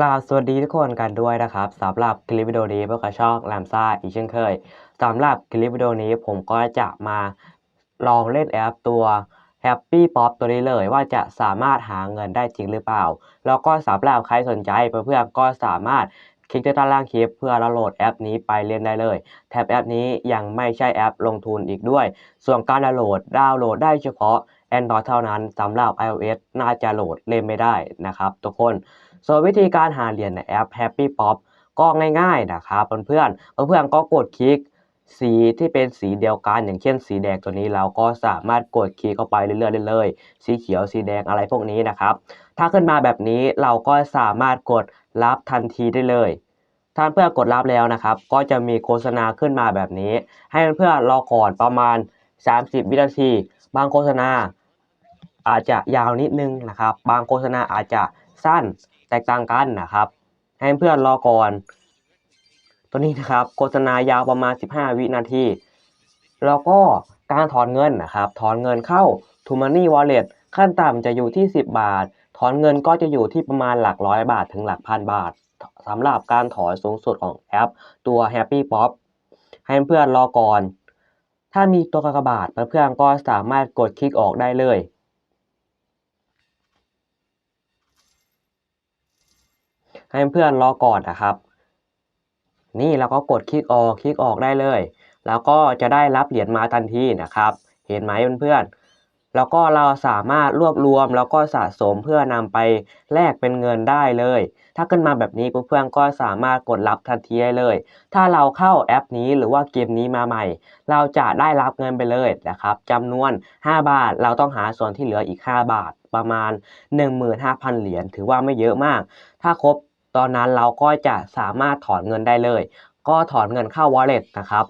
กราบสวัสดีทุกคนกันด้วยนะครับสำหรับคลิปวิดีโอนี้พวกเราช่องแรมซ่าอีกเช่นเคยสำหรับคลิปวิดีโอนี้ผมก็จะมาลองเล่นแอปตัว Happy Pop ตัวนี้เลยว่าจะสามารถหาเงินได้จริงหรือเปล่า แล้วก็สำหรับใครสนใจเพื่อนๆก็สามารถคลิกที่ด้านล่างคลิปเพื่อดาโหลดแอปนี้ไปเล่นได้เลยแท็บแอปนี้ยังไม่ใช่แอปลงทุนอีกด้วย ส่วนการดาวน์โหลดดาวน์โหลดได้เฉพาะ Android เท่านั้นสำหรับ iOS น่าจะโหลดเล่นไม่ได้นะครับทุกคน ส่วนวิธีการหาเหรียญในแอป Happy Pop ก็ง่ายๆนะครับเพื่อนๆเพื่อนๆก็กดคลิกสีที่เป็นสีเดียวกันอย่างเช่นสีแดงตัวนี้เราก็สามารถกดคลิกเข้าไปเรื่อยๆได้เลยสีเขียวสีแดงอะไรพวกนี้นะครับ ถ้าขึ้นมาแบบนี้เราก็สามารถกดรับทันทีได้เลยถ้าเพื่อนกดรับแล้วนะครับ ก็จะมีโฆษณาขึ้นมาแบบนี้ ให้เพื่อนรอก่อนประมาณ 30 วินาที บางโฆษณา อาจจะยาวนิดนึงนะครับ บางโฆษณาอาจจะสั้นแตกต่างกันนะครับ ให้เพื่อนรอก่อน ตัวนี้นะครับโฆษณายาวประมาณ 15 วินาที แล้วก็การถอนเงินนะครับ ถอนเงินเข้า t o Money Wallet ขั้นต่ำจะอยู่ที่ 10 บาท ถอนเงินก็จะอยู่ที่ประมาณหลักร้อยบาทถึงหลักพันบาทสำหรับการถอนสูงสุดของแอป ตัว Happy Pop ให้เพื่อนรอก่อน ถ้ามีตัวกากบาทเพื่อนก็สามารถกดคลิกออกได้เลย ให้เพื่อนรอก่อนนะครับ นี่เราก็กดคลิกออกคลิกออกได้เลย แล้วก็จะได้รับเหรียญมาทันทีนะครับ เห็นไหมเพื่อนๆแล้วก็เราสามารถรวบรวมแล้วก็สะสมเพื่อนำไปแลกเป็นเงินได้เลย ถ้าขึ้นมาแบบนี้เพื่อนๆก็สามารถกดรับทันทีได้เลย ถ้าเราเข้าแอปนี้หรือว่าเกมนี้มาใหม่ เราจะได้รับเงินไปเลยนะครับจำนวน 5 บาท เราต้องหาส่วนที่เหลืออีก 5 บาทประมาณ 15,000 เหรียญถือว่าไม่เยอะมาก ถ้าครบ ตอนนั้นเราก็จะสามารถถอนเงินได้เลย ก็ถอนเงินเข้า wallet นะครับ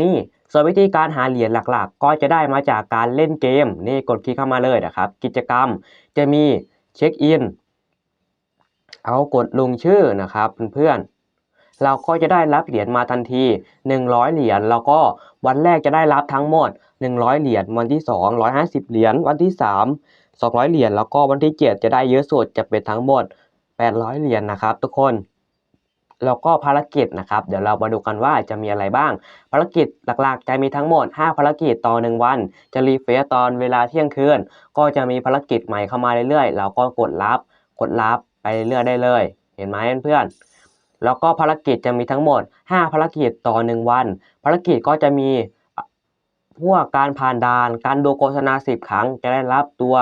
นี่ส่วนวิธีการหาเหรียญหลักๆ ก็จะได้มาจากการเล่นเกม นี่กดคลิกเข้ามาเลยนะครับ กิจกรรมจะมีเช็คอิน เอากดลงชื่อนะครับเพื่อนๆ เราก็จะได้รับเหรียญมาทันที 100 เหรียญ แล้วก็วันแรกจะได้รับทั้งหมด 100 เหรียญ วันที่ 2 150 เหรียญ วันที่ 3 200 เหรียญ แล้วก็วันที่ 7 จะได้เยอะสุดจะเป็นทั้งหมด 800 เหรียญนะครับ ทุกคนแล้วก็ภารกิจนะครับ เดี๋ยวเรามาดูกันว่าจะมีอะไรบ้าง ภารกิจหลักๆ จะมีทั้งหมด 5 ภารกิจต่อ 1 วัน จะรีเฟรชตอนเวลาเที่ยงคืน ก็จะมีภารกิจใหม่เข้ามาเรื่อยๆ เราก็กดรับ กดรับไปเรื่อยๆได้เลย เห็นไหมเพื่อนๆ แล้วก็ภารกิจจะมีทั้งหมด 5 ภารกิจต่อ 1 วัน ภารกิจก็จะมีพวกการผ่านด่าน การดูโฆษณา 10 ครั้ง จะได้รับตัว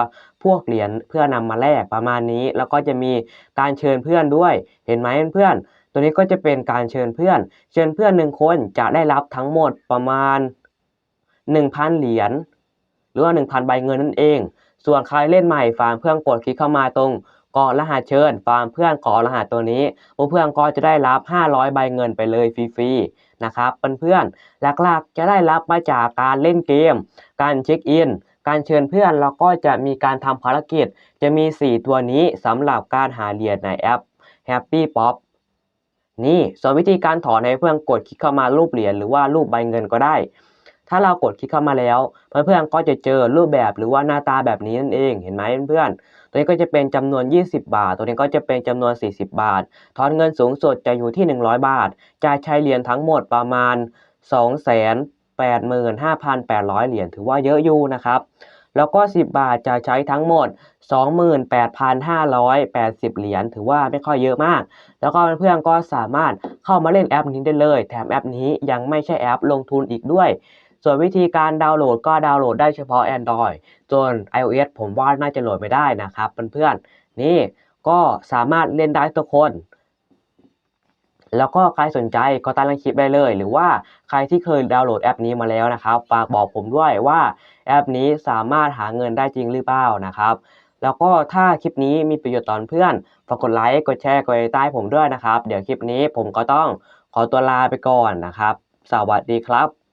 พวกเหรียญเพื่อนำมาแลกประมาณนี้ แล้วก็จะมีการเชิญเพื่อนด้วย เห็นไหมเพื่อนตัวนี้ก็จะเป็นการเชิญเพื่อน เชิญเพื่อนหนึ่งคนจะได้รับทั้งหมดประมาณ 1,000 เหรียญหรือว่า 1,000 ใบเงินนั่นเอง ส่วนใครเล่นใหม่ฝากเพื่อนกดคลิกเข้ามาตรงกรอรหัสเชิญ ฟาร์มเพื่อนขอรหัสตัวนี้เพื่อนก็จะได้รับ 500 ใบเงินไปเลยฟรีๆนะครับเพื่อนๆหลักๆจะได้รับมาจากการเล่นเกม การเช็คอิน การเชิญเพื่อนแล้วก็จะมีการทำภารกิจ จะมี 4 ตัวนี้สำหรับการหาเหรียญในแอป Happy Pop นี่ส่วนวิธีการถอนให้เพื่อนกดคลิกเข้ามารูปเหรียญหรือว่ารูปใบเงินก็ได้ ถ้าเรากดคลิกเข้ามาแล้ว เพื่อนๆก็จะเจอรูปแบบหรือว่าหน้าตาแบบนี้นั่นเองเห็นไหมเพื่อนๆตัวนี้ก็จะเป็นจำนวน 20 บาท ตัวนี้ก็จะเป็นจำนวน 40 บาท ถอนเงินสูงสุดจะอยู่ที่ 100 บาท จะใช้เหรียญทั้งหมดประมาณ 85,800 เหรียญถือว่าเยอะอยู่นะครับ แล้วก็ 10 บาทจะใช้ทั้งหมด 28,580 เหรียญถือว่าไม่ค่อยเยอะมาก แล้วก็เพื่อนๆก็สามารถเข้ามาเล่นแอปนี้ได้เลย แถมแอปนี้ยังไม่ใช่แอปลงทุนอีกด้วย ส่วนวิธีการดาวน์โหลดก็ดาวน์โหลดได้เฉพาะ Android ส่วน iOS ผมว่าน่าจะโหลดไม่ได้นะครับเพื่อนๆนี่ก็สามารถเล่นได้ทุกคน แล้วก็ใครสนใจก็ตั้งคลิปได้เลย หรือว่าใครที่เคยดาวน์โหลดแอปนี้มาแล้วนะครับฝากบอกผมด้วยว่าแอปนี้สามารถหาเงินได้จริงหรือเปล่านะครับแล้วก็ถ้าคลิปนี้มีประโยชน์ตอนเพื่อนฝากกดไลค์กดแชร์กดใต้ผมด้วยนะครับ เดี๋ยวคลิปนี้ผมก็ต้องขอตัวลาไปก่อนนะครับ สวัสดีครับ